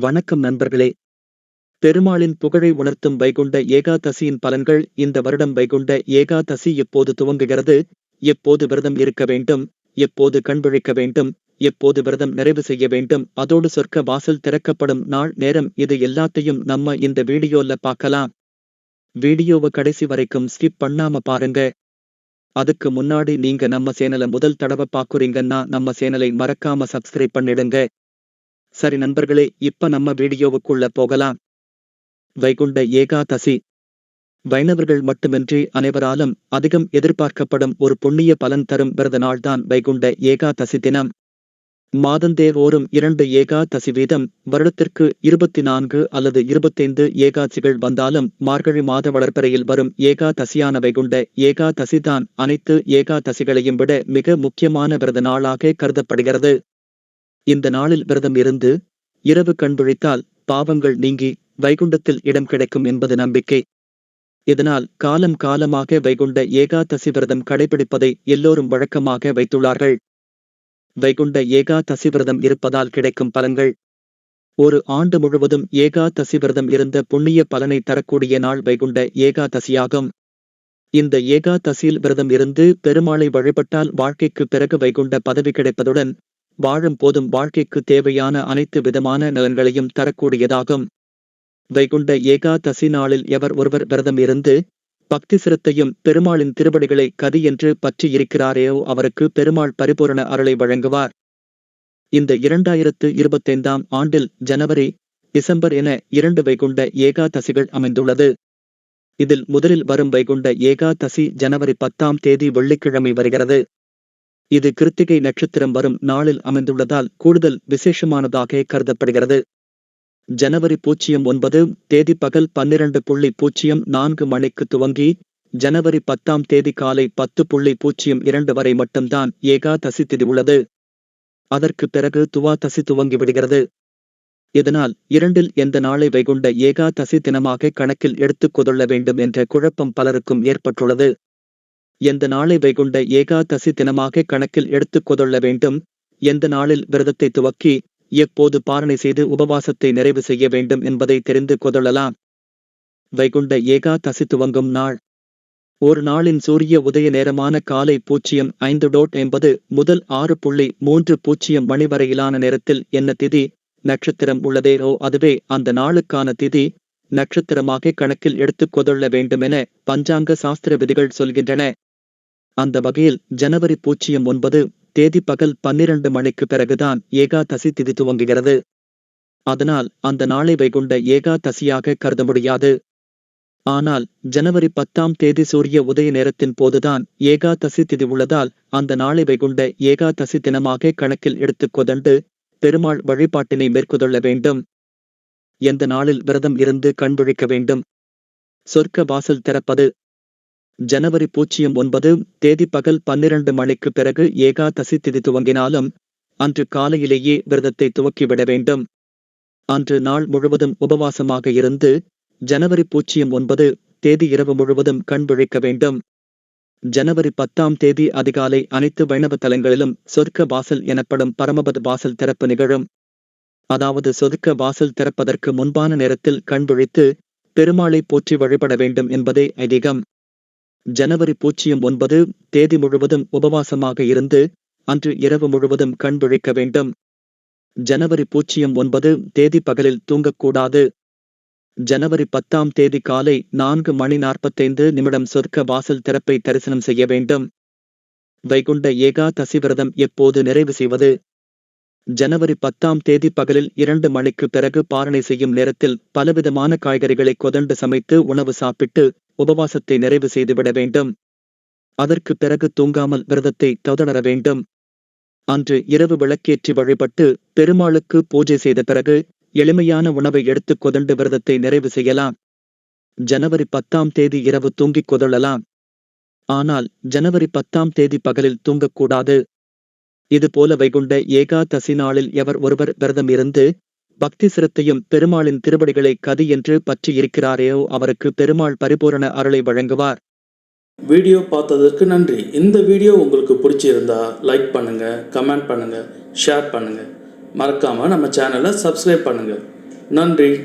வணக்கம் நண்பர்களே. பெருமாளின் புகழை உணர்த்தும் வைகுண்ட ஏகாதசியின் பலன்கள் இந்த வருடம் வைகுண்ட ஏகாதசி எப்போது துவங்குகிறது? எப்போது விரதம் இருக்க வேண்டும்? எப்போது கண்விழிக்க வேண்டும்? எப்போது விரதம் நிறைவு செய்ய வேண்டும்? அதோடு சொர்க்க வாசல் திறக்கப்படும் நாள் நேரம் இது எல்லாத்தையும் நம்ம இந்த வீடியோல பார்க்கலாம். வீடியோவை கடைசி வரைக்கும் ஸ்கிப் பண்ணாம பாருங்க. அதுக்கு முன்னாடி நீங்க நம்ம சேனலை முதல் தடவை பாக்குறீங்கன்னா நம்ம சேனலை மறக்காம சப்ஸ்கிரைப் பண்ணிடுங்க. சரி நண்பர்களே இப்ப நம்ம வீடியோவுக்குள்ள போகலாம். வைகுண்ட ஏகாதசி. வைணவர்கள் மட்டுமின்றி அனைவராலும் அதிகம் எதிர்பார்க்கப்படும் ஒரு புண்ணிய பலன் தரும் விரத நாள்தான் வைகுண்ட ஏகாதசி தினம். மாதந்தேவோரும் இரண்டு ஏகாதசி வீதம் வருடத்திற்கு இருபத்தி நான்கு அல்லது இருபத்தைந்து ஏகாதசிகள் வந்தாலும் மார்கழி மாத வளர்ப்பறையில் வரும் ஏகாதசியான வைகுண்ட ஏகாதசி தான் அனைத்து ஏகாதசிகளையும் விட மிக முக்கியமான விரத நாளாக கருதப்படுகிறது. இந்த நாளில் விரதம் இருந்து இரவு கண்டுழித்தால் பாவங்கள் நீங்கி வைகுண்டத்தில் இடம் கிடைக்கும் என்பது நம்பிக்கை. இதனால் காலம் காலமாக வைகுண்ட ஏகாதசி விரதம் கடைபிடிப்பதை எல்லோரும் வழக்கமாக வைத்துள்ளார்கள். வைகுண்ட ஏகாதசி விரதம் இருப்பதால் கிடைக்கும் பலன்கள். ஒரு ஆண்டு முழுவதும் ஏகாதசி விரதம் இருந்த புண்ணிய பலனை தரக்கூடிய நாள் வைகுண்ட ஏகாதசியாகும். இந்த ஏகாதசியில் விரதம் இருந்து பெருமாளை வழிபட்டால் வாழ்க்கைக்கு பிறகு வைகுண்ட பதவி கிடைப்பதுடன் வாழும் போதும் வாழ்க்கைக்கு தேவையான அனைத்து விதமான நலன்களையும் தரக்கூடியதாகும். வைகுண்ட ஏகாதசி நாளில் எவர் ஒருவர் விரதம் இருந்து பக்தி சிரத்தையும் பெருமாளின் திருவடிகளை கதி என்று பற்றி இருக்கிறாரேயோ அவருக்கு பெருமாள் பரிபூரண அருளை வழங்குவார். இந்த இரண்டாயிரத்து இருபத்தைந்தாம் ஆண்டில் ஜனவரி டிசம்பர் என இரண்டு வைகுண்ட ஏகாதசிகள் அமைந்துள்ளது. இதில் முதலில் வரும் வைகுண்ட ஏகாதசி ஜனவரி பத்தாம் தேதி வெள்ளிக்கிழமை வருகிறது. இது கிருத்திகை நட்சத்திரம் வரும் நாளில் அமைந்துள்ளதால் கூடுதல் விசேஷமானதாக கருதப்படுகிறது. ஜனவரி பூஜ்ஜியம் ஒன்பது தேதி பகல் பன்னிரண்டு புள்ளி பூஜ்ஜியம் நான்கு மணிக்கு துவங்கி ஜனவரி பத்தாம் தேதி காலை பத்து புள்ளி பூஜ்ஜியம் இரண்டு வரை மட்டும்தான் ஏகாதசி திதி உள்ளது. அதற்கு பிறகு துவாதசி துவங்கிவிடுகிறது. இதனால் இரண்டில் எந்த நாளை வைகுண்ட ஏகாதசி தினமாக கணக்கில் எடுத்துக் கொள்ள வேண்டும் என்ற குழப்பம் பலருக்கும் ஏற்பட்டுள்ளது. எந்த நாளை வைகுண்ட ஏகாதசி தினமாக கணக்கில் எடுத்துக் கொள்ள வேண்டும்? எந்த நாளில் விரதத்தை துவக்கி எப்போது பாரணை செய்து உபவாசத்தை நிறைவு செய்ய வேண்டும் என்பதை தெரிந்து கொள்ளலாம் வைகுண்ட ஏகாதசி துவங்கும் நாள். ஒரு நாளின் சூரிய உதய நேரமான காலை பூஜ்ஜியம் ஐந்து டோட் என்பது முதல் ஆறு புள்ளி மூன்று பூஜ்ஜியம் மணி வரையிலான நேரத்தில் என்ன திதி? நட்சத்திரம் உள்ளதேரோ அதுவே அந்த நாளுக்கான திதி. நட்சத்திரமாக கணக்கில் எடுத்துக் கொள்ள வேண்டுமென பஞ்சாங்க சாஸ்திர விதிகள் சொல்கின்றன. அந்த வகையில் ஜனவரி பூஜ்ஜியம் ஒன்பது தேதி பகல் பன்னிரண்டு மணிக்கு பிறகுதான் ஏகாதசி திதி துவங்குகிறது. அதனால் அந்த நாளை வைகுண்ட ஏகாதசியாக கருத முடியாது. ஆனால் ஜனவரி பத்தாம் தேதி சூரிய உதய நேரத்தின் போதுதான் ஏகாதசி திதி உள்ளதால் அந்த நாளை வைகுண்ட ஏகாதசி தினமாக கணக்கில் எடுத்துக் கொதண்டு பெருமாள் வழிபாட்டினை மேற்கொள்ள வேண்டும். எந்த நாளில் விரதம் இருந்து கண்விழிக்க வேண்டும். சொர்க்க வாசல் திறப்பது ஜனவரி பூஜ்ஜியம் ஒன்பது தேதி பகல் பன்னிரண்டு மணிக்கு பிறகு ஏகாதசி திதி துவங்கினாலும் அன்று காலையிலேயே விரதத்தை துவக்கிவிட வேண்டும். அன்று நாள் முழுவதும் உபவாசமாக இருந்து ஜனவரி பூஜ்ஜியம் ஒன்பது தேதி இரவு முழுவதும் கண் விழிக்க வேண்டும். ஜனவரி பத்தாம் தேதி அதிகாலை அனைத்து வைணவ தலங்களிலும் சொர்க்க வாசல் எனப்படும் பரமபத வாசல் திறப்பு நிகழும். அதாவது சொதுக்க வாசல் திறப்பதற்கு முன்பான நேரத்தில் கண் விழித்து பெருமாளை போற்றி வழிபட வேண்டும் என்பதே ஐதீகம். ஜனவரி பூஜ்ஜியம் ஒன்பது தேதி முழுவதும் உபவாசமாக இருந்து அன்று இரவு முழுவதும் கண் விழிக்க வேண்டும். ஜனவரி பூஜ்ஜியம் ஒன்பது தேதி பகலில் தூங்கக்கூடாது. ஜனவரி பத்தாம் தேதி காலை நான்கு மணி நாற்பத்தைந்து நிமிடம் சொர்க்க வாசல் திறப்பை தரிசனம் செய்ய வேண்டும். வைகுண்ட ஏகாதசி விரதம் எப்போது நிறைவு செய்வது? ஜனவரி பத்தாம் தேதி பகலில் இரண்டு மணிக்கு பிறகு பாரணை செய்யும் நேரத்தில் பலவிதமான காய்கறிகளை கொதண்டு சமைத்து உணவு சாப்பிட்டு உபவாசத்தை நிறைவு செய்துவிட வேண்டும். அதற்கு பிறகு தூங்காமல் விரதத்தை தொடர வேண்டும். அன்று இரவு விளக்கேற்றி வழிபட்டு பெருமாளுக்கு பூஜை செய்த பிறகு எளிமையான உணவை எடுத்து கொதண்டு விரதத்தை நிறைவு செய்யலாம். ஜனவரி பத்தாம் தேதி இரவு தூங்கிக் கொதழலாம் ஆனால் ஜனவரி பத்தாம் தேதி பகலில் தூங்கக்கூடாது. இதுபோல வைகுண்ட ஏகாதசி நாளில் எவர் ஒருவர் விரதம் இருந்து பக்தி சிரத்தையும் பெருமாளின் திருவடிகளை கதி என்று பற்றி இருக்கிறாரேயோ அவருக்கு பெருமாள் பரிபூரண அருளை வழங்குவார். வீடியோ பார்த்ததற்கு நன்றி. இந்த வீடியோ உங்களுக்கு பிடிச்சிருந்தா லைக் பண்ணுங்கள் கமெண்ட் பண்ணுங்கள் ஷேர் பண்ணுங்கள் மறக்காமல் நம்ம சேனலை சப்ஸ்கிரைப் பண்ணுங்கள் நன்றி.